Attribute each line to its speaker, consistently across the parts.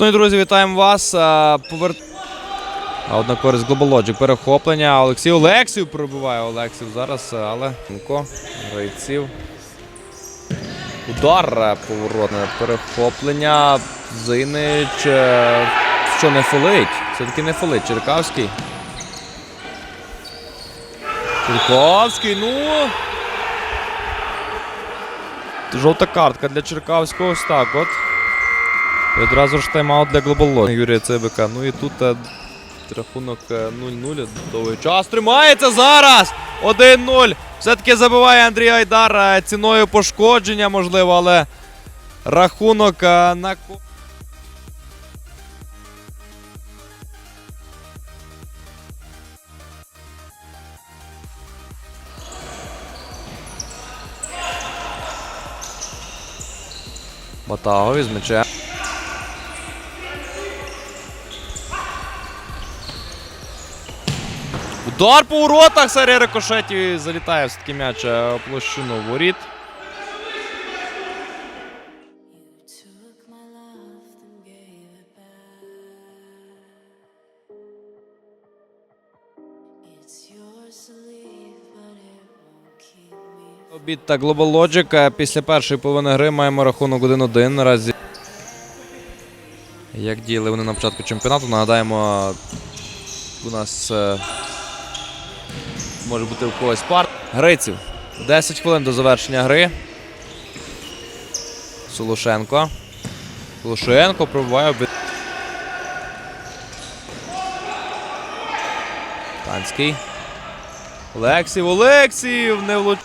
Speaker 1: Шановні друзі, вітаємо вас. Повер... А одна Global Перехоплення. Олексій Олексів пробиває Олексів зараз, але Мко, грайців. Удар е, поворотне. Перехоплення. Зинич. е, Що не фолить? Все-таки не фолить. Черкавський. Черкавський, ну. Жовта картка для Черкавського. Ось так от. І одразу ж тайм-аут для Logic Юрія Цибика. Ну і тут е, рахунок е, 0-0. Довгий час тримається зараз. 1-0. Все-таки забиває Андрій Айдар е, ціною пошкодження, можливо, але рахунок е, на Батагові з м'ячем. Удар по воротах, серія рикошетів залітає все-таки м'яч е, площину воріт. Обід та Global Logic. Е, Після першої половини гри маємо рахунок 1-1 наразі. Як діяли вони на початку чемпіонату, нагадаємо, у нас е, може бути у когось пар. Гриців. 10 хвилин до завершення гри. Солошенко. Солошенко пробиває. Танський. Олексів, Олексів! Не влуч...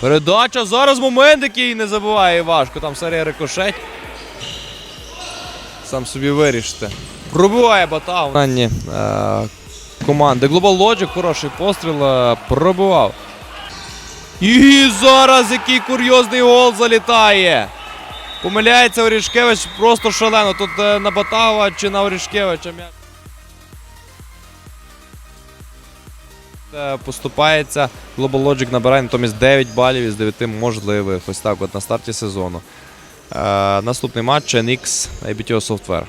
Speaker 1: Передача. Зараз момент, який не забуває важко. Там серія рикошет. Сам собі вирішите. Пробиває Батав. Е, команди. Global Logic, хороший постріл. е, Пробивав. І зараз який курйозний гол залітає. Помиляється Орішкевич просто шалено. Тут е, на Батава чи на Орішкевича. Е, Поступається. Global Logic набирає натомість 9 балів із 9 можливих. Ось так от на старті сезону. Наступний матч NX IBTO Software.